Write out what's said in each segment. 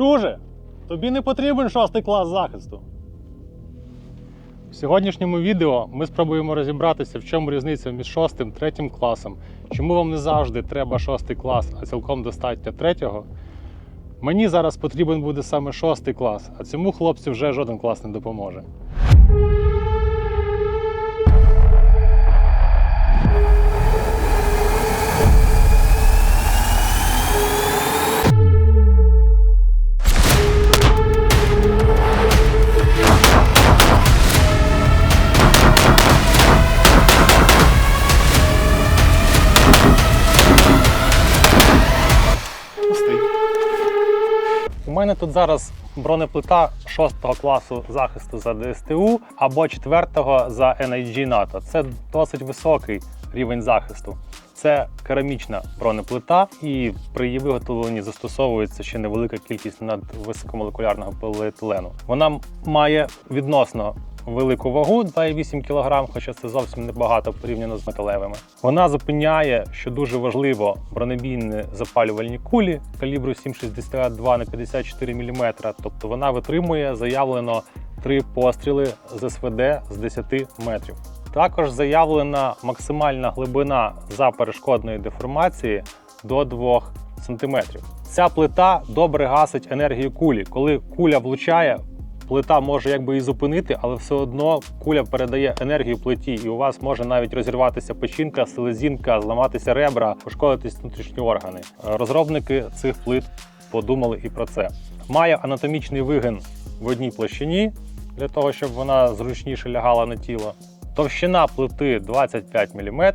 Друже, тобі не потрібен шостий клас захисту. В сьогоднішньому відео ми спробуємо розібратися, в чому різниця між шостим та третім класом, чому вам не завжди треба шостий клас, а цілком достатньо третього. Мені зараз потрібен буде саме шостий клас, а цьому хлопцю вже жоден клас не допоможе. Мене тут зараз бронеплита 6 класу захисту за ДСТУ або 4 за NIG НАТО. Це досить високий рівень захисту. Це керамічна бронеплита, і при її виготовленні застосовується ще невелика кількість надвисокомолекулярного поліетилену. Вона має відносно велику вагу 2,8 кг, хоча це зовсім небагато порівняно з металевими. Вона зупиняє, що дуже важливо, бронебійні запалювальні кулі калібру 7,62 на 54 мм. Тобто вона витримує заявлено три постріли з СВД з 10 метрів. Також заявлена максимальна глибина заперешкодної деформації до 2 см. Ця плита добре гасить енергію кулі. Коли куля влучає, плита може якби і зупинити, але все одно куля передає енергію плиті, і у вас може навіть розірватися печінка, селезінка, зламатися ребра, пошкодитись внутрішні органи. Розробники цих плит подумали і про це. Має анатомічний вигин в одній площині для того, щоб вона зручніше лягала на тіло. Товщина плити 25 мм.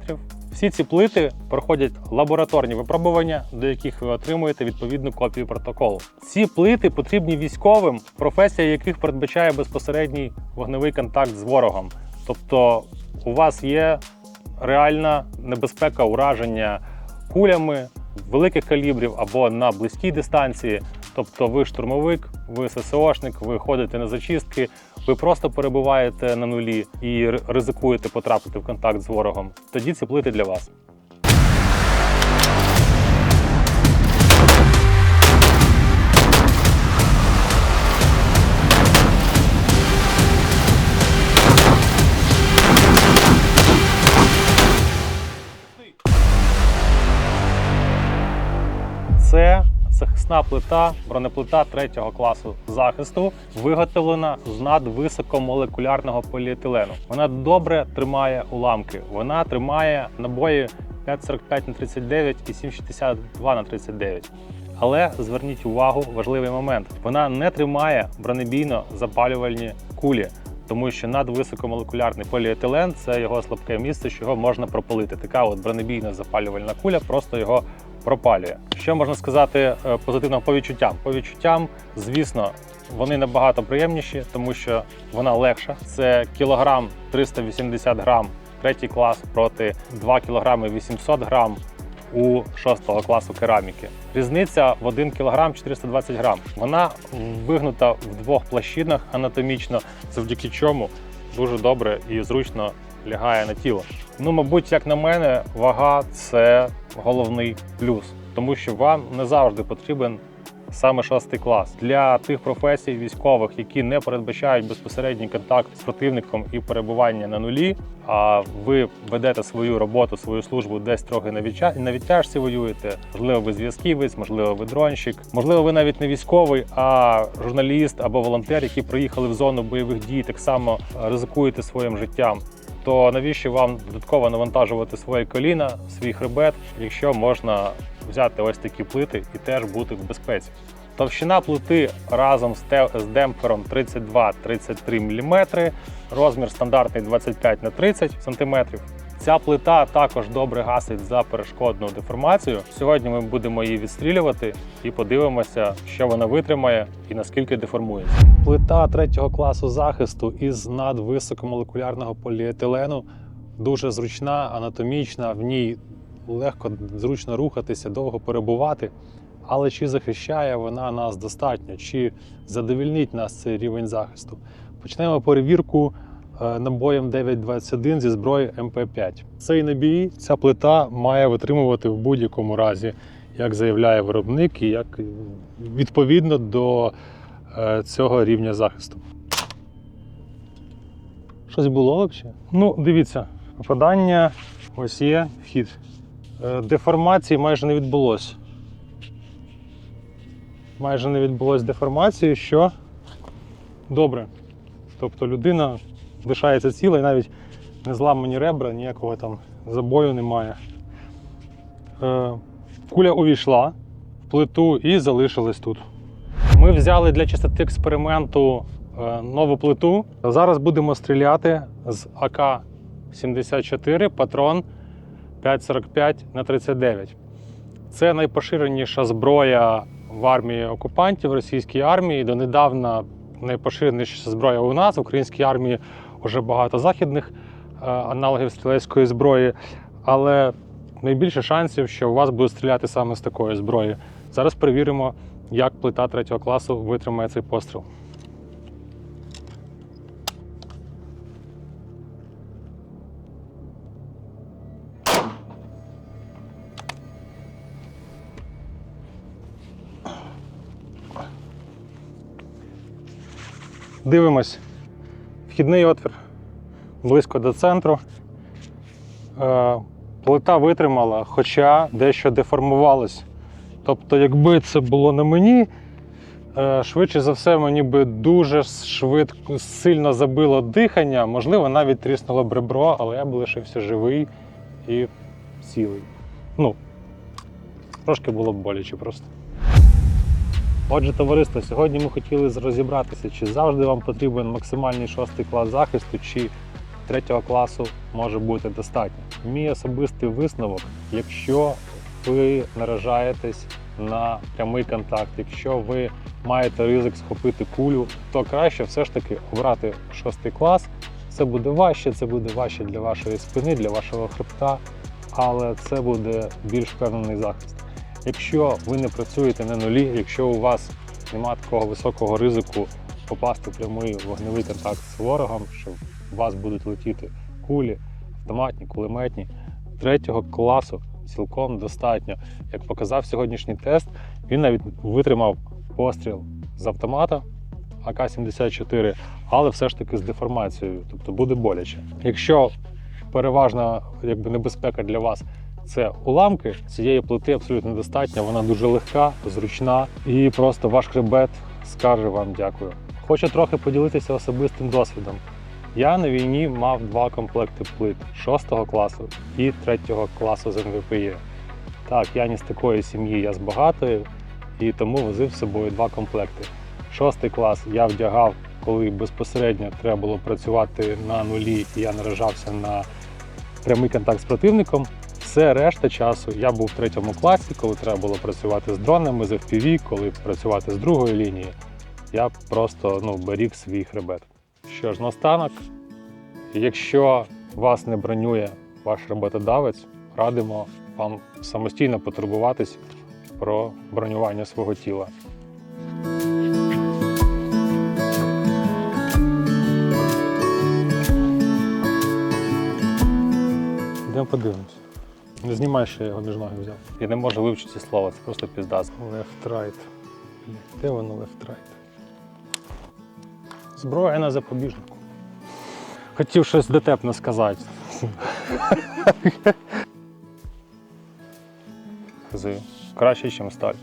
Всі ці плити проходять лабораторні випробування, до яких ви отримуєте відповідну копію протоколу. Ці плити потрібні військовим, професія яких передбачає безпосередній вогневий контакт з ворогом. Тобто у вас є реальна небезпека ураження кулями великих калібрів або на близькій дистанції. Тобто ви штурмовик, ви ССОшник, ви ходите на зачистки, ви просто перебуваєте на нулі і ризикуєте потрапити в контакт з ворогом. Тоді ці плити для вас. Захисна плита, бронеплита третього класу захисту, виготовлена з надвисокомолекулярного поліетилену. Вона добре тримає уламки. Вона тримає набої 5,45 на 39 і 7,62 на 39. Але зверніть увагу, важливий момент: вона не тримає бронебійно запалювальні кулі. Тому що надвисокомолекулярний поліетилен це його слабке місце, що його можна пропалити. Така от бронебійна запалювальна куля просто його пропалює. Що можна сказати е, позитивного по відчуттям? По відчуттям, звісно, вони набагато приємніші, тому що вона легша. Це кілограм 380 грам третій клас проти 2 кілограми 800 грам у 6 класу кераміки. Різниця в 1 кг 420 грам. Вона вигнута в двох площинах анатомічно, завдяки чому дуже добре і зручно лягає на тіло. Ну, мабуть, як на мене, вага це головний плюс, тому що вам не завжди потрібен саме шостий клас для тих професій військових, які не передбачають безпосередній контакт з противником і перебування на нулі. А ви ведете свою роботу, свою службу десь трохи на відтяжці воюєте. Можливо, ви зв'язківець, можливо, ви дронщик, можливо, ви навіть не військовий, а журналіст або волонтер, які приїхали в зону бойових дій, так само ризикуєте своїм життям. То навіщо вам додатково навантажувати своє коліна, свій хребет, якщо можна взяти ось такі плити і теж бути в безпеці? Товщина плити разом з, демпфером 32-33 мм, розмір стандартний 25 на 30 см. Ця плита також добре гасить за перешкодну деформацію. Сьогодні ми будемо її відстрілювати і подивимося, що вона витримає і наскільки деформується. Плита третього класу захисту із надвисокомолекулярного поліетилену дуже зручна, анатомічна. В ній легко зручно рухатися, довго перебувати. Але чи захищає вона нас достатньо, чи задовільнить нас цей рівень захисту? Почнемо перевірку набоєм 921 зі зброї МП5. Цей набій, ця плита має витримувати в будь-якому разі як заявляє виробник, і як відповідно до е, цього рівня захисту. Щось було взагалі? Ну, дивіться, попадання ось є вхід. Е, Деформації майже не відбулося. Майже не відбулося деформації, що добре. Тобто людина лишається ціла і навіть не зламані ребра, ніякого там забою немає. Е, Куля увійшла в плиту і залишилась тут. Ми взяли для чистоти експерименту е, нову плиту. Зараз будемо стріляти з АК-74 патрон 5,45 на 39. Це найпоширеніша зброя в армії окупантів російській армії. Донедавна найпоширеніша зброя у нас в українській армії вже багато західних е, аналогів стрілецької зброї, але найбільше шансів, що у вас будуть стріляти саме з такої зброї. Зараз перевіримо, як плита третього класу витримає цей постріл. Дивимось. Вхідний отвір близько до центру. Е, Плита витримала, хоча дещо деформувалась. Тобто, якби це було на мені, е, швидше за все, мені би дуже швидко, сильно забило дихання, можливо, навіть тріснуло б ребро, але я б лишився живий і цілий. Ну, трошки було б боляче просто. Отже, товариство, сьогодні ми хотіли розібратися, чи завжди вам потрібен максимальний шостий клас захисту, чи третього класу може бути достатньо. Мій особистий висновок, якщо ви наражаєтесь на прямий контакт, якщо ви маєте ризик схопити кулю, то краще все ж таки обрати шостий клас. Це буде важче, це буде важче для вашої спини, для вашого хребта, але це буде більш впевнений захист. Якщо ви не працюєте на нулі, якщо у вас немає такого високого ризику попасти в прямий вогневий контакт з ворогом, що у вас будуть летіти кулі, автоматні, кулеметні, третього класу цілком достатньо. Як показав сьогоднішній тест, він навіть витримав постріл з автомата АК-74, але все ж таки з деформацією, тобто буде боляче. Якщо переважна якби, небезпека для вас це уламки, цієї плити абсолютно достатньо, вона дуже легка, зручна і просто ваш хребет скаже вам дякую. Хочу трохи поділитися особистим досвідом. Я на війні мав два комплекти плит 6 класу і 3 класу з НВПЄ. Так, я не з такої сім'ї, я з багатої, і тому возив з собою два комплекти. Шостий клас я вдягав, коли безпосередньо треба було працювати на нулі, і я наражався на прямий контакт з противником. Все решта часу я був в третьому класі, коли треба було працювати з дронами, з FPV, коли працювати з другої лінії. Я просто ну, беріг свій хребет. Що ж, наостанок, якщо вас не бронює ваш роботодавець, радимо вам самостійно потурбуватись про бронювання свого тіла. Йдемо подивимось. Не знімай, що я його між ноги взяв. Я не можу вивчити ці слова, це просто піздас. Left right. Де воно left right? Зброя на запобіжнику. Хотів щось дотепне сказати. Краще, ніж сталь.